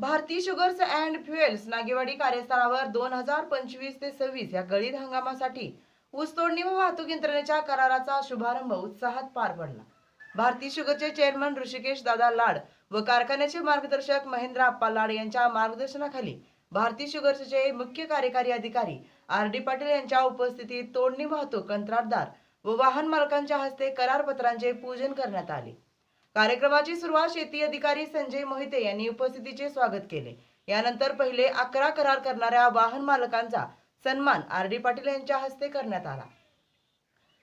Bharati sugars and fuels Nagewadi कार्यस्थळावर दोन हजार पंचवीस ते सव्वीस या गळीत हंगामासाठी ऊसतोडणी व वाहतूक यंत्रणेच्या कराराचा शुभारंभ उत्साहात पार पडला. भारती शुगरचे चेअरमन ऋषिकेश दादा लाड व कारखान्याचे मार्गदर्शक महेंद्र आप्पा लाड यांच्या मार्गदर्शनाखाली भारती शुगर्सचे मुख्य कार्यकारी अधिकारी आर डी पाटील यांच्या उपस्थितीत तोडणी वाहतूक कंत्राटदार व वाहन मालकांच्या हस्ते करारपत्रांचे पूजन करण्यात आले. कार्यक्रमाची सुरुवात शेती अधिकारी संजय मोहिते यांनी उपस्थितीचे स्वागत केले. यानंतर पहिले अकरा करार करणाऱ्या वाहन मालकांचा सन्मान आर डी पाटील यांच्या हस्ते करण्यात आला.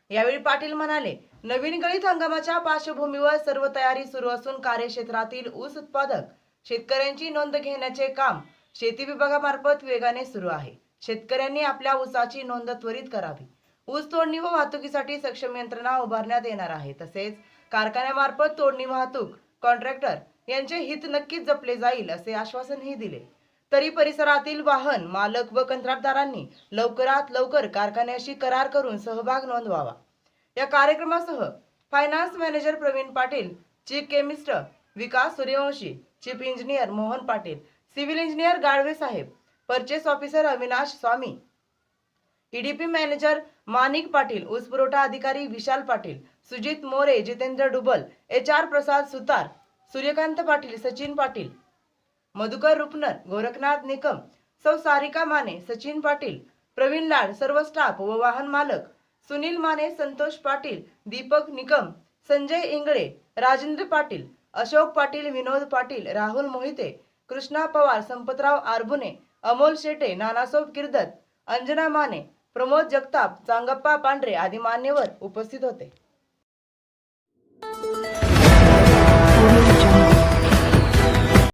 यावेळी पाटील म्हणाले नवीन गळीत हंगामाच्या पार्श्वभूमीवर सर्व तयारी सुरू असून कार्यक्षेत्रातील ऊस उत्पादक शेतकऱ्यांची नोंद घेण्याचे काम शेती विभागामार्फत वेगाने सुरू आहे. शेतकऱ्यांनी आपल्या ऊसाची नोंद त्वरित करावी. ऊस तोडणी व वाहतुकीसाठी सक्षम यंत्रणा उभारण्यात येणार आहे. तसेच कारखान्यामार्फत तोडणी वाहतूक कॉन्ट्रॅक्टर यांचे हित नक्कीच जपले जाईल असे आश्वासनही दिले. तरी परिसरातील वाहन मालक व कंत्राटदारांनी लवकरात लवकर कारखान्याशी करार करून सहभाग नोंदवावा. या कार्यक्रमासह finance manager Pravin Patil chief chemist Vikas Suryavanshi chief engineer Mohan Patil civil engineer Gadve साहेब purchase officer Avinash Swami EDP manager Manik Patil ऊस पुरवठा अधिकारी विशाल पाटील सुजित मोरे जितेंद्र डुबल एच आर प्रसाद सुतार सूर्यकांत पाटील सचिन पाटील मधुकर रुपनर गोरखनाथ निकम सौ सारिका माने सचिन पाटील प्रवीण लाड सर्व स्टाफ व वाहन मालक सुनील माने संतोष पाटील दीपक निकम संजय इंगळे राजेंद्र पाटील अशोक पाटील विनोद पाटील राहुल मोहिते कृष्णा पवार संपतराव आरबुने अमोल शेटे नानासोब किर्दत अंजना माने प्रमोद जगताप चांगप्पा पांढरे आदी मान्यवर उपस्थित होते.